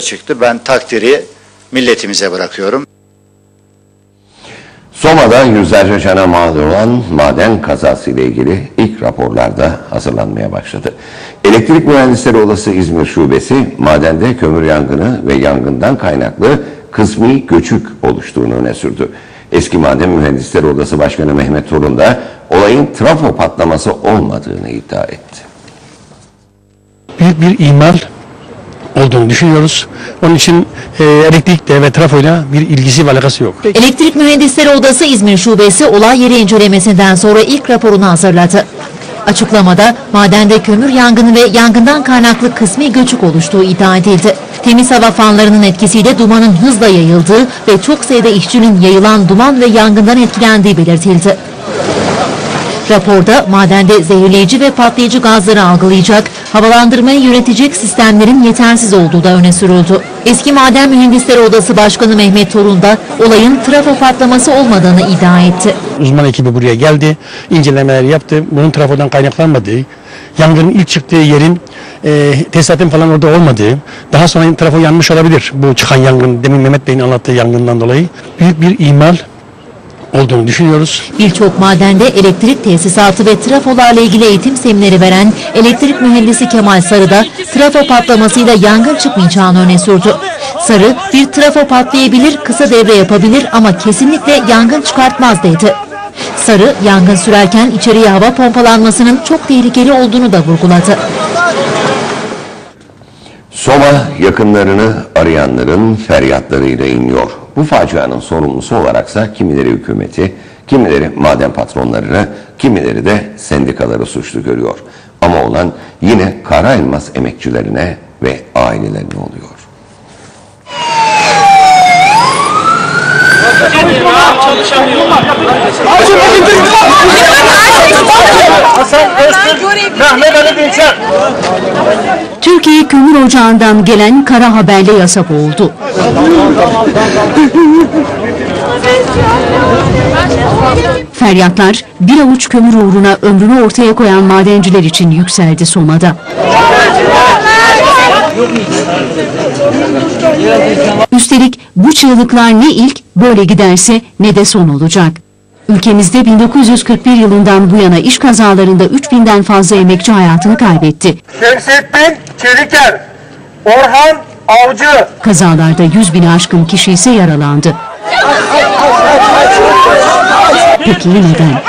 çıktı. Ben takdiri milletimize bırakıyorum. Soma'da yüzlerce cana mal olan maden kazası ile ilgili ilk raporlarda hazırlanmaya başladı. Elektrik Mühendisleri Odası İzmir Şubesi madende kömür yangını ve yangından kaynaklı kısmi göçük oluştuğunu öne sürdü. Eski Maden Mühendisleri Odası Başkanı Mehmet Torun da olayın trafo patlaması olmadığını iddia etti. büyük bir ihmal olduğunu düşünüyoruz. Onun için e, elektrikle ve trafoyla bir ilgisi ve alakası yok. Elektrik Mühendisleri Odası İzmir Şubesi olay yeri incelemesinden sonra ilk raporunu hazırladı. Açıklamada madende kömür yangını ve yangından kaynaklı kısmi göçük oluştuğu iddia edildi. Temiz hava fanlarının etkisiyle dumanın hızla yayıldığı ve çok sayıda işçinin yayılan duman ve yangından etkilendiği belirtildi. Raporda madende zehirleyici ve patlayıcı gazları algılayacak, havalandırmayı yönetecek sistemlerin yetersiz olduğu da öne sürüldü. Eski Maden Mühendisleri Odası Başkanı Mehmet Torun da olayın trafo patlaması olmadığını iddia etti. Uzman ekibi buraya geldi, incelemeler yaptı. Bunun trafodan kaynaklanmadığı, yangının ilk çıktığı yerin e, tesisatın falan orada olmadığı, daha sonra trafo yanmış olabilir. Bu çıkan yangın, demin Mehmet Bey'in anlattığı yangından dolayı büyük bir ihmal olduğunu düşünüyoruz. Birçok madende elektrik tesisatı ve trafolarla ilgili eğitim semineri veren elektrik mühendisi Kemal Sarı da trafo patlamasıyla yangın çıkmayacağını öne sürdü. Sarı, bir trafo patlayabilir, kısa devre yapabilir ama kesinlikle yangın çıkartmaz dedi. Sarı, yangın sürerken içeriye hava pompalanmasının çok tehlikeli olduğunu da vurguladı. Soma yakınlarını arayanların feryatlarıyla inliyor. Bu facianın sorumlusu olaraksa kimileri hükümeti, kimileri maden patronlarını, kimileri de sendikaları suçlu görüyor. Ama olan yine kara elmas emekçilerine ve ailelerine oluyor. Türkiye Kömür Ocağı'ndan gelen kara haberle yasak oldu. Feryatlar bir avuç kömür uğruna ömrünü ortaya koyan madenciler için yükseldi Soma'da. Üstelik bu çığlıklar ne ilk böyle giderse ne de son olacak. Ülkemizde 1941 yılından bu yana iş kazalarında 3000'den fazla emekçi hayatını kaybetti. Şemsettin Çeliker, Orhan Avcı, Kazalarda 100 bini aşkın kişi ise yaralandı. Peki neden?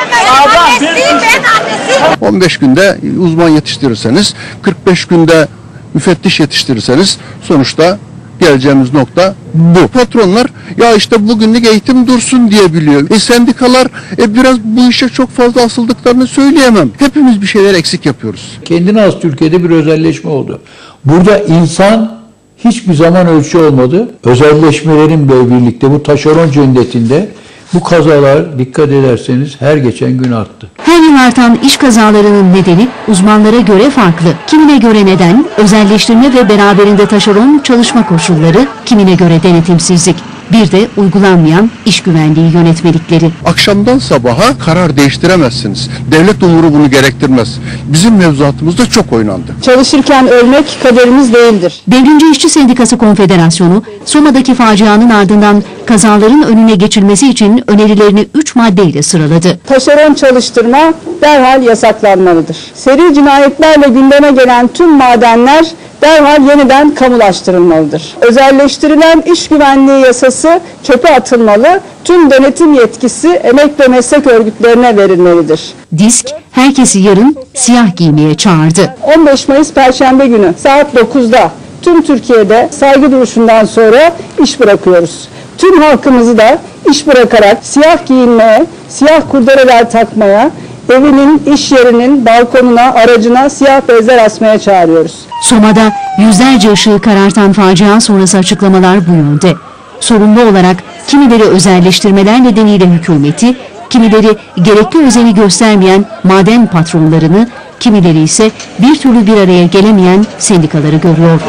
15 günde uzman yetiştirirseniz, 45 günde müfettiş yetiştirirseniz sonuçta geleceğimiz nokta bu. Patronlar ya işte bugünlük eğitim dursun diye biliyor. E sendikalar e, biraz bu işe çok fazla asıldıklarını söyleyemem. Hepimiz bir şeyler eksik yapıyoruz. kendine az Türkiye'de bir özelleşme oldu. Burada insan hiçbir zaman ölçü olmadı. Özelleşmelerin birlikte bu taşeron cennetinde bu kazalar dikkat ederseniz her geçen gün arttı. Her yıl artan iş kazalarının nedeni uzmanlara göre farklı. Kimine göre neden, özelleştirme ve beraberinde taşeron çalışma koşulları, kimine göre denetimsizlik. Bir de uygulanmayan iş güvenliği yönetmelikleri. Akşamdan sabaha karar değiştiremezsiniz. Devlet umuru bunu gerektirmez. Bizim mevzuatımızda çok oynandı. Çalışırken ölmek kaderimiz değildir. Devrimci İşçi Sendikası Konfederasyonu, Soma'daki facianın ardından kazaların önüne geçilmesi için önerilerini 3 maddeyle sıraladı. Taşeron çalıştırma derhal yasaklanmalıdır. Seri cinayetlerle gündeme gelen tüm madenler derhal yeniden kamulaştırılmalıdır. Özelleştirilen iş güvenliği yasası çöpe atılmalı, tüm denetim yetkisi emek ve meslek örgütlerine verilmelidir. Disk, herkesi yarın siyah giymeye çağırdı. 15 Mayıs Perşembe günü saat 9'da tüm Türkiye'de saygı duruşundan sonra iş bırakıyoruz. Tüm halkımızı da iş bırakarak siyah giyinmeye, siyah kurdeleler takmaya, evinin, iş yerinin, balkonuna, aracına siyah bezler asmaya çağırıyoruz. Soma'da yüzlerce ışığı karartan facia sonrası açıklamalar bu yönde. Sorumlu olarak kimileri özelleştirmeler nedeniyle hükümeti, kimileri gerekli özeni göstermeyen maden patronlarını, kimileri ise bir türlü bir araya gelemeyen sendikaları görüyor.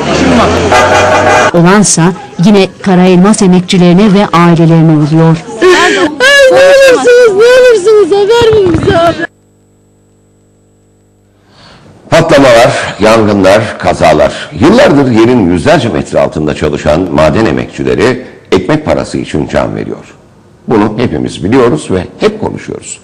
Olansa yine kara elmas emekçilerine ve ailelerine oluyor. Ne olursunuz, ne olursunuz haber verin bize abi. Patlamalar, yangınlar, kazalar. Yıllardır yerin yüzlerce metre altında çalışan maden emekçileri ekmek parası için can veriyor. Bunu hepimiz biliyoruz ve hep konuşuyoruz.